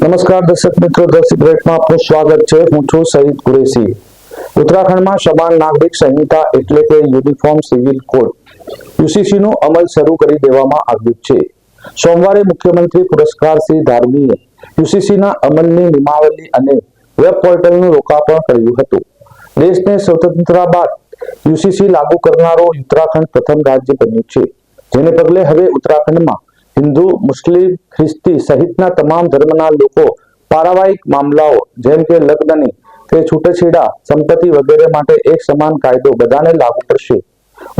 નમસ્કાર દર્શક મિત્રો દર્શક બ્રેકમાં આપનું સ્વાગત છે. હું છું સહિત કુરેશી. ઉત્તરાખંડમાં સમાન નાગરિક સંહિતા એટલે કે યુનિફોર્મ સિવિલ કોડ. યુસીસી નો અમલ શરૂ કરી દેવામાં આવ્યું છે. સોમવારે મુખ્યમંત્રી પુરસ્કાર સિંહ ધાર્મીએ યુસીસી ના અમલની નિયમાવલી અને વેબ પોર્ટલનું લોકાર્પણ કર્યું હતું. દેશને સ્વતંત્રતા બાદ યુસીસી લાગુ કરનારો ઉત્તરાખંડ પ્રથમ રાજ્ય બન્યું છે. જેને પગલે હવે ઉત્તરાખંડમાં હિન્દુ, મુસ્લિમ, ખ્રિસ્તી સહિતના તમામ ધર્મના લોકો પારિવારિક મામલાઓ, જેમ કે લગ્નની કે છૂટછેડા, સંપત્તિ વગેરે માટે એક સમાન કાયદો બધાને લાગુ પડશે.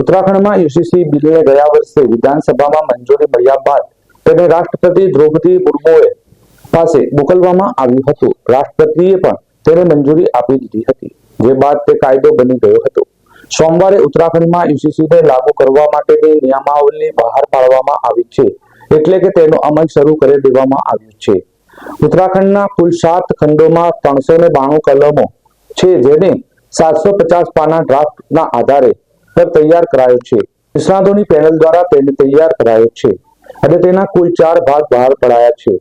ઉત્તરાખંડમાં યુસીસી બિલને ગયા વર્ષે વિધાનસભામાં મંજૂરી મળ્યા બાદ તેને રાષ્ટ્રપતિ દ્રૌપદી મુર્મુએ પાસે મોકલવામાં આવ્યું હતું. રાષ્ટ્રપતિએ પણ તેને મંજૂરી આપી દીધી હતી, જે બાદ તે કાયદો બની ગયો હતો. સોમવારે ઉત્તરાખંડમાં યુસીસીને લાગુ કરવા માટેની નિયમાવલી બહાર પાડવામાં આવી છે. એટલે કે તેનો અમલ શરૂ કરી દેવામાં આવ્યો છે. ઉત્તરાખંડના કુલ સાત ખંડોમાં ત્રણસો ને બાણું કલમો છે જેને સાતસો પચાસ પાના ડ્રાફ્ટના આધારે પર તૈયાર કરાયો છે. નિષ્ણાતોની પેનલ દ્વારા તેને તૈયાર કરાયો છે અને તેના કુલ ચાર ભાગ બહાર પડાયા છે.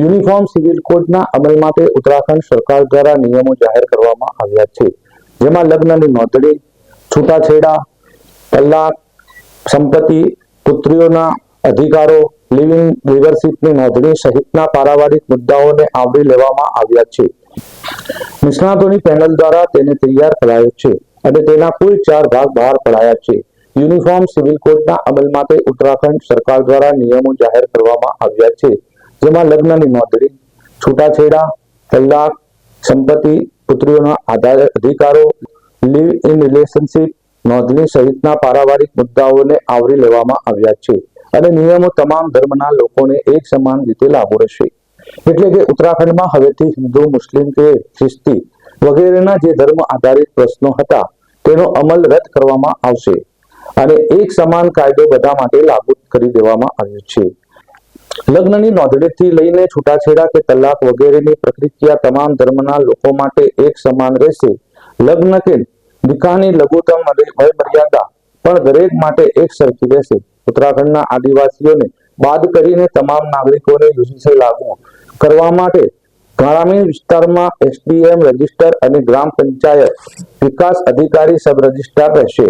યુનિફોર્મ સિવિલ કોડના અમલ માટે ઉત્તરાખંડ સરકાર દ્વારા નિયમો જાહેર કરવામાં આવ્યા છે. જેમાં લગ્નની નોંધણી, છૂટાછેડા કલાક સંપત્તિ, પુત્રીઓના અધિકારો લિવિંગ લિવરશીપની નોંધણી સહિતના પારિવારિક મુદ્દાઓને આવરી લેવામાં આવ્યા છે. નિષ્ણાતોની પેનલ દ્વારા તેને તૈયાર કરાયો છે અને તેના કુલ ચાર ભાગ બહાર પડાયા છે. યુનિફોર્મ સિવિલ કોડના અમલ માટે ઉત્તરાખંડ સરકાર દ્વારા નિયમો જાહેર કરવામાં આવ્યા છે, જેમાં લગ્નની નોંધણી, છૂટાછેડા, તલાક, સંપત્તિ, પુત્રીઓના આધારે અધિકારો લીવ ઇન રિલેશનશીપ નોંધણી સહિતના પારિવારિક મુદ્દાઓને આવરી લેવામાં આવ્યા છે. અને નિયમો તમામ ધર્મના લોકોને એક સમાન રીતે લાગુ રહેશે. એટલે કે ઉત્તરાખંડમાં હવેથી હિન્દુ, મુસ્લિમ કે ખ્રિસ્તી વગેરેના જે ધર્મ આધારિત પ્રશ્નો હતા, તેનો અમલ રદ કરવામાં આવશે. અને એક સમાન કાયદો બધા માટે લાગુ કરી દેવામાં આવ્યો છે. લગ્નની નોંધણીથી લઈને છૂટાછેડા કે તલાક વગેરેની પ્રક્રિયા તમામ ધર્મના લોકો માટે એક સમાન રહેશે. લગ્ન કે નિકાહની લઘુત્તમ વય મર્યાદા પણ દરેક માટે એક સરખી રહેશે. ઉત્તરાખંડના આદિવાસીઓને બાદ કરીને તમામ નાગરિકોને યુજીસી લાગુ કરવા માટે ગ્રામીણ વિસ્તારમાં એસડીએમ રજિસ્ટર અને ગ્રામ પંચાયત વિકાસ અધિકારી સબ રજિસ્ટ્રાર રહેશે.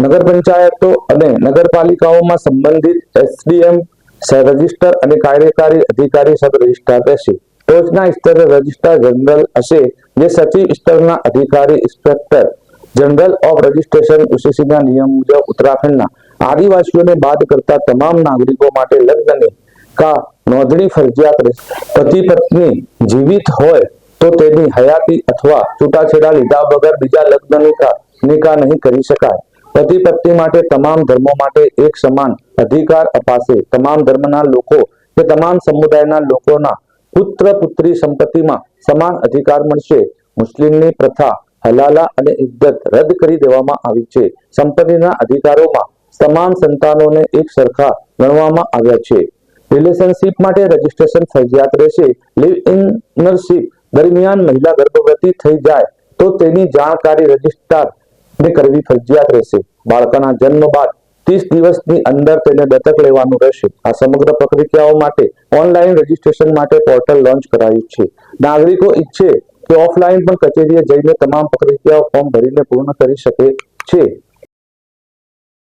નગર પંચાયતો અને નગરપાલિકાઓમાં સંબંધિત એસડીએમ રજિસ્ટર અને કાર્યકારી અધિકારી સબ રજિસ્ટ્રાર રહેશે. ટોચના સ્તરે રજિસ્ટ્રાર જનરલ હશે, જે સચિવ સ્તરના અધિકારી ઇન્સ્પેક્ટર જનરલ ઓફ રજિસ્ટ્રેશન, યુસીસીના નિયમ મુજબ ઉત્તરાખંડના આદિવાસીઓને બાદ કરતા તમામ નાગરિકો માટે લગ્નની કા નોંધણી ફરજિયાત પતિ પત્ની જીવિત હોય તો તેની હયાતી અથવા છૂટાછેડા લીધા વગર બીજા લગ્નની કા નિકાહ નહીં કરી શકાય. પતિ પત્ની માટે તમામ ધર્મો માટે એક સમાન અધિકાર અપાશે. તમામ ધર્મના લોકો કે તમામ સમુદાયના લોકોના પુત્ર પુત્રી સંપત્તિમાં સમાન અધિકાર મળશે. મુસ્લિમની પ્રથા હલાલા અને ઇદ્દત રદ કરી દેવામાં આવી છે. સંપત્તિના અધિકારોમાં તમામ સંતાનોને એક સરખા ગણવામાં આવ્યા છે. રિલેશનશિપ માટે રજીસ્ટ્રેશન ફરજિયાત રહેશે. લિવ ઇનરશિપ દરમિયાન મહિલા ગર્ભવતી થઈ જાય તો તેની જાણકારી રજિસ્ટ્રાર ને કરવી ફરજિયાત રહેશે. બાળકના જન્મ બાદ ત્રીસ દિવસની અંદર તેને દત્તક લેવાનું રહેશે. આ સમગ્ર પ્રક્રિયાઓ માટે ઓનલાઈન રજીસ્ટ્રેશન માટે પોર્ટલ લોન્ચ કરાયું છે. નાગરિકો ઈચ્છે કે ઓફલાઈન પણ કચેરીએ જઈને તમામ પ્રક્રિયાઓ ફોર્મ ભરીને પૂર્ણ કરી શકે છે.